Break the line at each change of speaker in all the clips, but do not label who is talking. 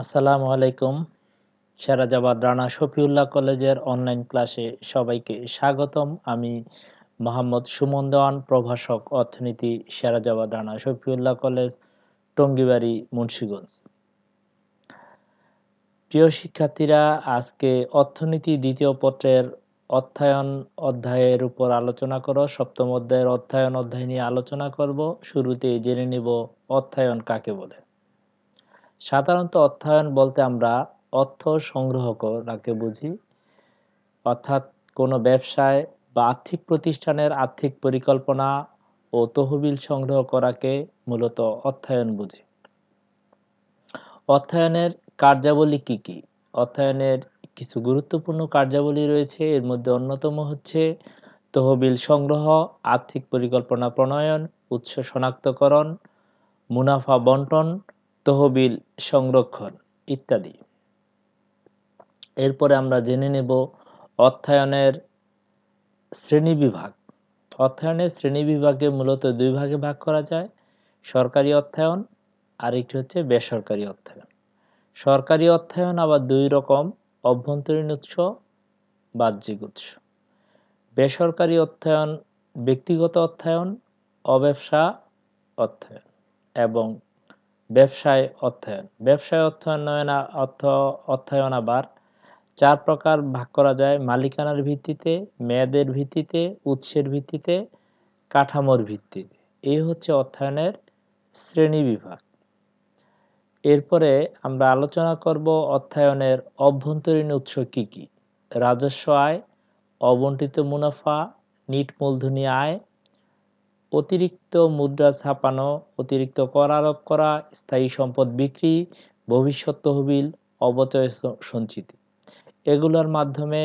আসসালামু আলাইকুম। সেরাজাবাদ রানা শফিউল্লাহ কলেজের অনলাইন ক্লাসে সবাইকে স্বাগতম। আমি মোহাম্মদ সুমন দেওয়ান, প্রভাষক অর্থনীতি সেরাজাবাদ রানা শফিউল্লাহ কলেজ, টঙ্গিবাড়ি, মুন্সীগঞ্জ। প্রিয় শিক্ষার্থীরা, আজকে অর্থনীতি দ্বিতীয় পত্রের অধ্যায়ন অধ্যায়ের উপর আলোচনা করো। সপ্তম অধ্যায়ের অধ্যায়ন অধ্যায় নিয়ে আলোচনা করব। শুরুতে জেনে নিব অর্থায়ন কাকে বলে। সাধারণত অর্থায়ন বলতে আমরা অর্থ সংগ্রহ করাকে বুঝি। অর্থাৎ কোনো ব্যবসায় বা আর্থিক প্রতিষ্ঠানের আর্থিক পরিকল্পনা ও তহবিল সংগ্রহ করাকে মূলত অর্থায়ন বুঝি। অর্থায়নের কার্যাবলী কি কি? অর্থায়নের কিছু গুরুত্বপূর্ণ কার্যাবলী রয়েছে, এর মধ্যে অন্যতম হচ্ছে তহবিল সংগ্রহ, আর্থিক পরিকল্পনা প্রণয়ন, উৎস শনাক্তকরণ, মুনাফা বন্টন তহবিল সংরক্ষণ ইত্যাদি। এরপরে আমরা জেনে নেব অর্থায়নের শ্রেণীবিভাগ অর্থায়নের শ্রেণীবিভাগে মূলত দুই ভাগে ভাগ করা যায়, সরকারি অর্থায়ন আর একটি হচ্ছে বেসরকারি অর্থায়ন। সরকারি অর্থায়ন আবার দুই রকম, অভ্যন্তরীণ উৎস, বাহ্যিক উৎস। বেসরকারি অর্থায়ন ব্যক্তিগত অর্থায়ন, অব্যবসা অর্থায়ন এবং ব্যবসায় অর্থায়ন ব্যবসায় অর্থায়ন অর্থ অর্থায়ন আবার চার প্রকার ভাগ করা যায়। মালিকানার ভিত্তিতে, মেয়াদের ভিত্তিতে, উৎসের ভিত্তিতে, কাঠামোর ভিত্তিতে। এই হচ্ছে অর্থায়নের শ্রেণি বিভাগ। এরপরে আমরা আলোচনা করব অর্থায়নের অভ্যন্তরীণ উৎস কি কি? রাজস্ব আয়, অবন্টিত মুনাফা, নিট মূলধনী আয় অতিরিক্ত মুদ্রা ছাপানো, অতিরিক্ত কর আরোপ করা, স্থায়ী সম্পদ বিক্রি, ভবিষ্যৎ তহবিল অবচয় সঞ্চিতি। এগুলোর মাধ্যমে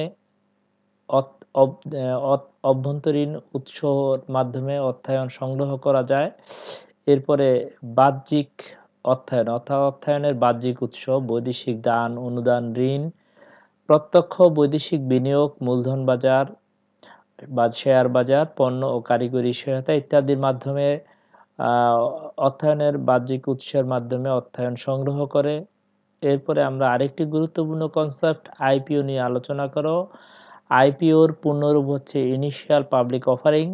অভ্যন্তরীণ উৎসর মাধ্যমে অর্থায়ন সংগ্রহ করা যায়। এরপরে বাহ্যিক অর্থায়ন, অর্থাৎ অর্থায়নের বাহ্যিক উৎস, বৈদেশিক দান, অনুদান, ঋণ, প্রত্যক্ষ বৈদেশিক বিনিয়োগ, মূলধন বাজার বা শেয়ার বাজার, পণ্য ও কারিগরি সহায়তা ইত্যাদির মাধ্যমে অর্থায়নের বাহ্যিক উৎসের মাধ্যমে অর্থায়ন সংগ্রহ করে। এরপরে আমরা আরেকটি গুরুত্বপূর্ণ কনসেপ্ট আইপিও নিয়ে আলোচনা করো। আইপিওর পূর্ণরূপ হচ্ছে ইনিশিয়াল পাবলিক অফারিং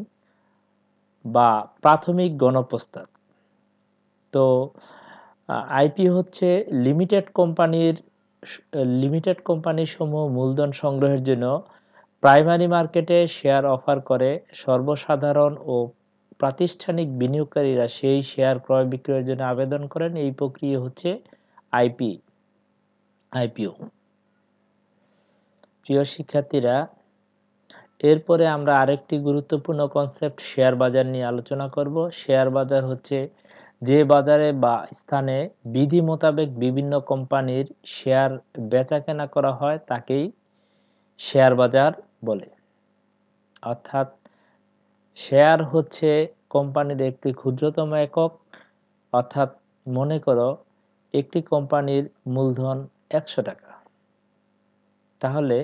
বা প্রাথমিক গণপ্রস্তাব। তো আইপি হচ্ছে লিমিটেড কোম্পানির লিমিটেড কোম্পানির সমূহ মূলধন সংগ্রহের জন্য প্রাইমারি মার্কেটে শেয়ার অফার করে সর্বসাধারণ ও প্রাতিষ্ঠানিক বিনিয়োগকারীরা সেই শেয়ার ক্রয় বিক্রয়ের জন্য আবেদন করেন। এই প্রক্রিয়া হচ্ছে আইপি, আইপিও। প্রিয় শিক্ষার্থীরা, এরপরে আমরা আরেকটি গুরুত্বপূর্ণ কনসেপ্ট শেয়ার বাজার নিয়ে আলোচনা করব। শেয়ার বাজার হচ্ছে যে বাজারে বা স্থানে বিধি মোতাবেক বিভিন্ন কোম্পানির শেয়ার বেচা কেনা করা হয়, তাকেই শেয়ার বাজার বলে। অর্থাৎ শেয়ার হচ্ছে কোম্পানির একটি ক্ষুদ্রতম একক। অর্থাৎ মনে করো একটি কোম্পানির মূলধন একশো টাকা। তাহলে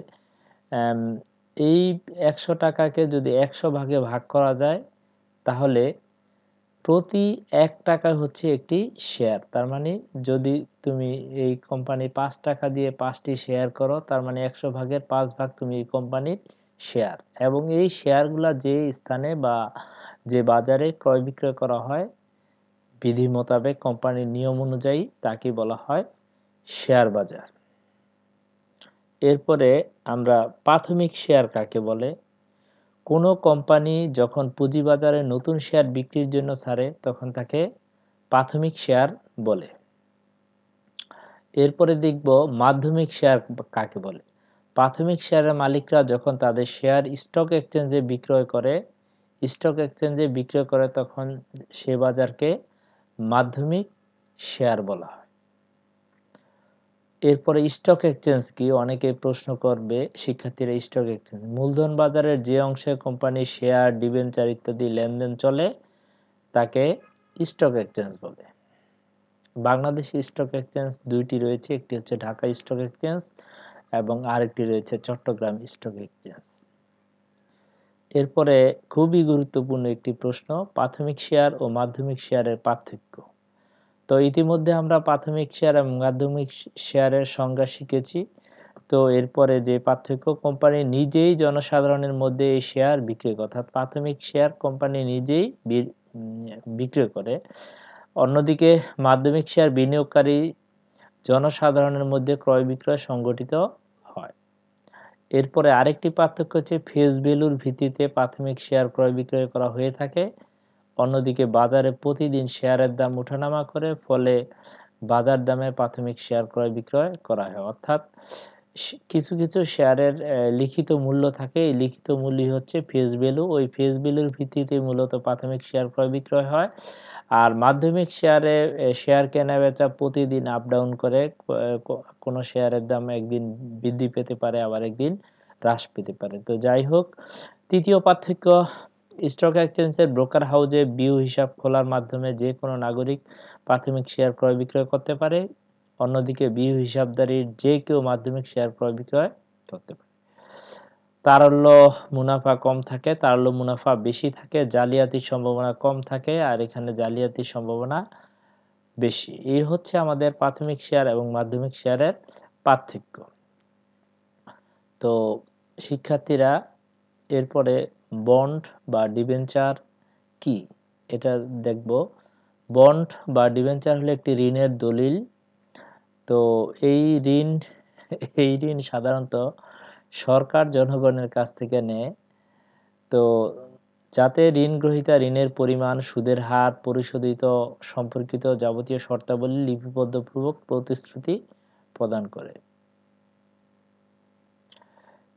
এই একশো টাকাকে যদি একশো ভাগে ভাগ করা যায়, তাহলে প্রতি এক টাকা হচ্ছে একটি শেয়ার তার মানে যদি তুমি এই কোম্পানি পাঁচ টাকা দিয়ে পাঁচটি শেয়ার করো, তার মানে একশো ভাগের পাঁচ ভাগ তুমি এই কোম্পানির শেয়ার এবং এই শেয়ারগুলা যে স্থানে বা যে বাজারে ক্রয় বিক্রয় করা হয়, বিধি মোতাবেক কোম্পানির নিয়ম অনুযায়ী তাকে বলা হয় শেয়ার বাজার। এরপরে আমরা প্রাথমিক শেয়ার কাকে বলে? কোনো কোম্পানি যখন পুঁজিবাজারে নতুন শেয়ার বিক্রির জন্য ছাড়ে, তখন তাকে প্রাথমিক শেয়ার বলে। এরপরে দেখব মাধ্যমিক শেয়ার কাকে বলে। প্রাথমিক শেয়ারের মালিকরা যখন তাদের শেয়ার স্টক এক্সচেঞ্জে বিক্রয় করে, স্টক এক্সচেঞ্জে বিক্রয় করে, তখন সে বাজারকে মাধ্যমিক শেয়ার বলা হয়। এরপরে স্টক এক্সচেঞ্জ কি? অনেকে প্রশ্ন করবে, শিক্ষার্থীরা স্টক এক্সচেঞ্জ মূলধন বাজারের যে অংশে কোম্পানির শেয়ার ডিবেঞ্চার ইত্যাদি লেনদেন চলে, তাকে স্টক এক্সচেঞ্জ বলে। বাংলাদেশি স্টক এক্সচেঞ্জ দুইটি রয়েছে, একটি হচ্ছে ঢাকা স্টক এক্সচেঞ্জ এবং আরেকটি রয়েছে চট্টগ্রাম স্টক এক্সচেঞ্জ এরপরে খুবই গুরুত্বপূর্ণ একটি প্রশ্ন, প্রাথমিক শেয়ার ও মাধ্যমিক শেয়ারের পার্থক্য। তো ইতিমধ্যে আমরা প্রাথমিক শেয়ার এবং মাধ্যমিক শেয়ারের সংজ্ঞা শিখেছি। তো এরপরে যে পার্থক্য কোম্পানি নিজেই জনসাধারণের মধ্যে এই শেয়ার বিক্রি করে, অর্থাৎ প্রাথমিক শেয়ার কোম্পানি নিজেই বিক্রি করে। অন্যদিকে মাধ্যমিক শেয়ার বিনিয়োগকারী জনসাধারণের মধ্যে ক্রয় বিক্রয় সংগঠিত হয়। এরপরে আরেকটি পার্থক্য হচ্ছে ফেস ভ্যালুর ভিত্তিতে প্রাথমিক শেয়ার ক্রয় বিক্রয় করা হয়ে থাকে। অন্যদিকে বাজারে প্রতিদিন শেয়ারের দাম ওঠানামা করে, ফলে বাজার দামে প্রাথমিক শেয়ার ক্রয় বিক্রয় করা হয়। অর্থাৎ কিছু কিছু শেয়ারের লিখিত মূল্য থাকে। এই লিখিত মূল্যই হচ্ছে ফেস ভ্যালু ওই ফেস ভ্যালুর ভিত্তিতে মূলত প্রাথমিক শেয়ার ক্রয় বিক্রয় হয়। আর মাধ্যমিক শেয়ারে শেয়ার কেনা বেচা প্রতিদিন আপ ডাউন করে কোনো শেয়ারের দাম একদিন বৃদ্ধি পেতে পারে, আবার একদিন হ্রাস পেতে পারে। তো যাই হোক, তৃতীয় পার্থক্য স্টক এক্সচেঞ্জের ব্রোকার হাউজে বিউ হিসাব খোলার মাধ্যমে যে কোনো নাগরিক প্রাথমিক শেয়ার ক্রয় বিক্রয় করতে পারে। অন্যদিকে বিউ হিসাবদারির যে কেউ মাধ্যমিক শেয়ার ক্রয় বিক্রয় করতে পারে। তারল্য মুনাফা কম থাকে, তারল্য মুনাফা বেশি থাকে, জালিয়াতির সম্ভাবনা কম থাকে, আর এখানে জালিয়াতির সম্ভাবনা বেশি। এই হচ্ছে আমাদের প্রাথমিক শেয়ার এবং মাধ্যমিক শেয়ারের পার্থক্য। তো শিক্ষার্থীরা এরপরে বন্ড বা ডিবেঞ্চার কি? এটা দেখব। বন্ড বা ডিবেঞ্চার হলো একটি ঋণের দলিল। তো এই ঋণ এই ঋণ সাধারণত সরকার জনগণের কাছ থেকে নেয়। তো যাতে ঋণ গ্রহীতা ঋণের পরিমাণ, সুদের হার, পরিশোধিত সম্পর্কিত যাবতীয় শর্তাবলী লিপিবদ্ধপূর্বক প্রতিশ্রুতি প্রদান করে।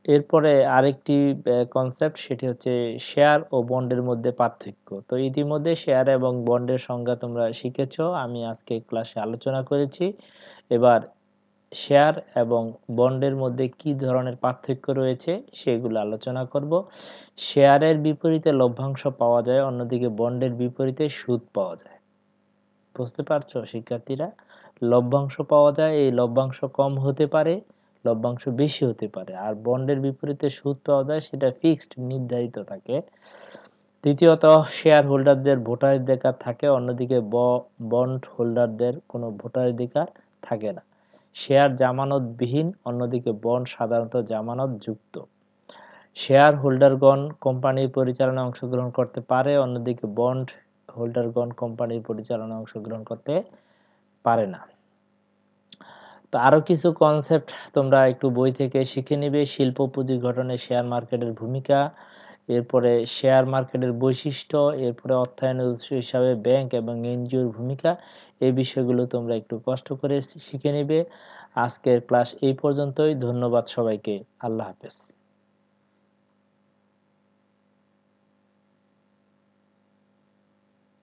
এরপরে আরেকটি কনসেপ্ট সেটি হচ্ছে শেয়ার ও বন্ডের মধ্যে পার্থক্য। তো ইতিমধ্যে শেয়ার এবং বন্ডের সংজ্ঞা তোমরা শিখেছ, আমি আজকে ক্লাসে আলোচনা করেছি। এবার শেয়ার এবং বন্ডের মধ্যে কি ধরনের পার্থক্য রয়েছে সেগুলো আলোচনা করব। শেয়ারের বিপরীতে লভ্যাংশ পাওয়া যায়, অন্যদিকে বন্ডের বিপরীতে সুদ পাওয়া যায়। বুঝতে পারছ, শিক্ষার্থীরা? লভ্যাংশ পাওয়া যায়, এই লভ্যাংশ কম হতে পারে। লভ্যাংশ বেশি হতে পারে। আর বন্ডের বিপরীতে সুদ পাওয়া যায়, সেটা ফিক্সড, নির্ধারিত থাকে। দ্বিতীয়ত শেয়ার হোল্ডারদের ভোটাধিকার থাকে, অন্যদিকে বন্ড হোল্ডারদের কোনো ভোটাধিকার থাকে না। শেয়ার জামানতবিহীন, অন্যদিকে বন্ড সাধারণত জামানত যুক্ত শেয়ার হোল্ডারগণ কোম্পানির পরিচালনায় অংশগ্রহণ করতে পারে, অন্যদিকে বন্ড হোল্ডারগণ কোম্পানির পরিচালনায় অংশগ্রহণ করতে পারে না। তো আরও কিছু কনসেপ্ট তোমরা একটু বই থেকে শিখে নিবে। শিল্প পুঁজি গঠনে শেয়ার মার্কেটের ভূমিকা, এরপরে শেয়ার মার্কেটের বৈশিষ্ট্য, এরপরে অর্থায়নের উৎস হিসাবে ব্যাংক এবং এনজিওর ভূমিকা, এই বিষয়গুলো তোমরা একটু কষ্ট করে শিখে নেবে। আজকের ক্লাস এই পর্যন্তই। ধন্যবাদ সবাইকে। আল্লাহ হাফেজ।